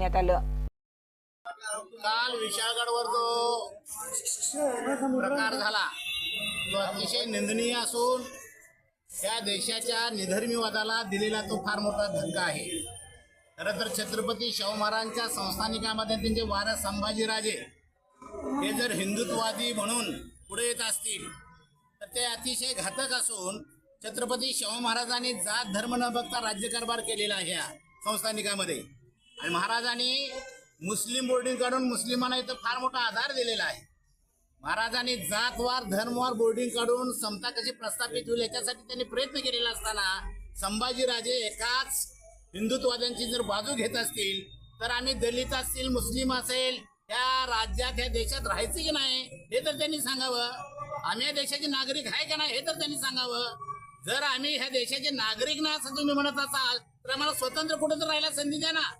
देण्यात आलं. काल विशाळगडवर जो प्रकार झाला तो अतिशय निंदनीय असून त्या देशाच्या निधर्मीवादाला दिलेला तो फार मोठा धक्का आहे. खरं तर छत्रपती शाहू महाराजांच्या संस्थानिकामध्ये त्यांचे वारस संभाजीराजे हे जर हिंदुत्ववादी म्हणून पुढे येत असतील तर ते अतिशय घातक असून छत्रपती शाहू महाराजांनी जात धर्म न बघता राज्यकारभार केलेला आहे या संस्थानिकामध्ये. आणि महाराजांनी मुस्लिम बोर्डिंग काढून मुस्लिमांना इथं फार मोठा आधार दिलेला आहे. महाराजांनी जातवार धर्मवार बोर्डिंग काढून समता कशी प्रस्थापित होईल याच्यासाठी त्यांनी प्रयत्न केलेला असताना संभाजीराजे एकाच हिंदुत्ववाद्यांची जर बाजू घेत असतील तर आम्ही दलित असतील मुस्लिम असेल त्या राज्यात या देशात राहायचं की नाही हे तर त्यांनी सांगावं. आम्ही या देशाचे नागरिक आहे का नाही हे तर त्यांनी सांगावं. जर आम्ही ह्या देशाचे नागरिक ना असं तुम्ही म्हणत असाल तर आम्हाला स्वतंत्र कुठं तर राहायला संधी द्या ना.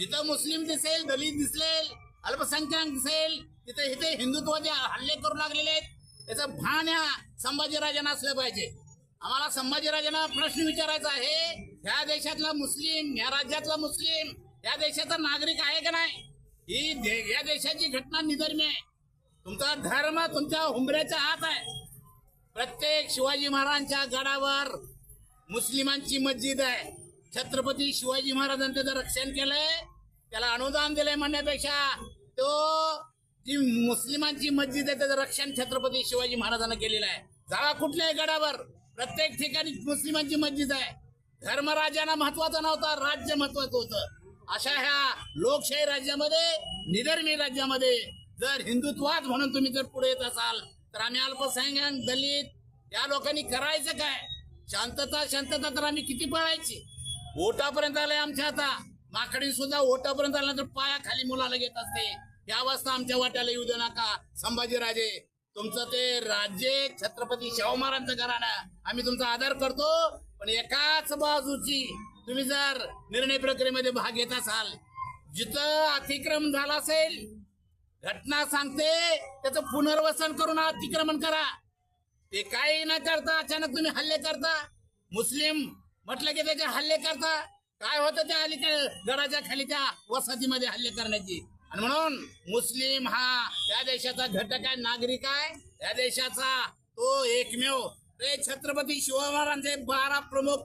जिथं मुस्लिम दिसेल दलित दिसेल अल्पसंख्याक दिसेल तिथे इथे हिंदुत्वाचे हल्ले करू लागलेले आहेत. याचं भान ह्या संभाजीराजांना असलं पाहिजे. आम्हाला संभाजीराजांना प्रश्न विचारायचा आहे ह्या देशातला मुस्लिम ह्या राज्यातला मुस्लिम या देशाचा नागरिक आहे का नाही? ही दे- या देशाची घटना निधर्मी आहे. तुमचा धर्म तुमच्या हुंबऱ्याच्या हात आहे. प्रत्येक शिवाजी महाराजांच्या गडावर मुस्लिमांची मस्जिद आहे. छत्रपती शिवाजी महाराजांचं जर रक्षण केलंय त्याला अनुदान दिलंय म्हणण्यापेक्षा तो जी मुस्लिमांची मस्जिद आहे त्याचं रक्षण छत्रपती शिवाजी महाराजांना केलेलं आहे. जागा कुठल्याही गडावर प्रत्येक ठिकाणी मुस्लिमांची मस्जिद आहे. धर्मराजांना महत्वाचं नव्हता राज्य महत्वाचं होतं. अशा ह्या लोकशाही राज्यामध्ये निधर्मी राज्यामध्ये जर हिंदुत्वाद म्हणून तुम्ही जर पुढे येत असाल तर आम्ही अल्पसंख्याक दलित या लोकांनी करायचं काय? शांतता शांतता तर आम्ही किती पळायची? ओटापर्यंत आलंय आमच्या आता. माकडी सुद्धा ओटापर्यंत आल्यानंतर पाया खाली मुलाला घेत असते. ही अवस्था आमच्या वाट्याला येऊ दे नका. संभाजीराजे तुमचं ते राज्य छत्रपती शाहू महाराजांचं घराणं आम्ही तुमचा आदर करतो पण एकाच बाजूची तुम्ही जर निर्णय प्रक्रियेमध्ये भाग घेत असाल जिथं अतिक्रम झाला असेल घटना सांगते त्याचं पुनर्वसन करून अतिक्रमण करा. ते काही न करता अचानक तुम्ही हल्ले करता. मुस्लिम म्हटलं की त्याचे हल्ले करता. काय होतं त्या अलीकडे गडाच्या खाली त्या वसाहतीमध्ये हल्ले करण्याची? आणि म्हणून मुस्लिम हा त्या देशाचा घटक आहे नागरिक आहे. त्या देशाचा तो एकमेव. ते छत्रपती शिवाजी महाराजांचे बारा प्रमुख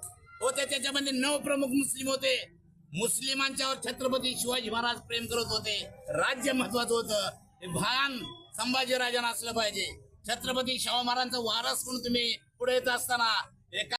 होते त्याच्यामध्ये नऊ प्रमुख मुस्लिम होते. मुस्लिमांच्यावर छत्रपती शिवाजी महाराज प्रेम करत होते. राज्य महत्वाचं होतं. हे भान संभाजीराजांना असलं पाहिजे. छत्रपती शाहू महाराजांचा वारस म्हणून तुम्ही पुढे येत असताना? एका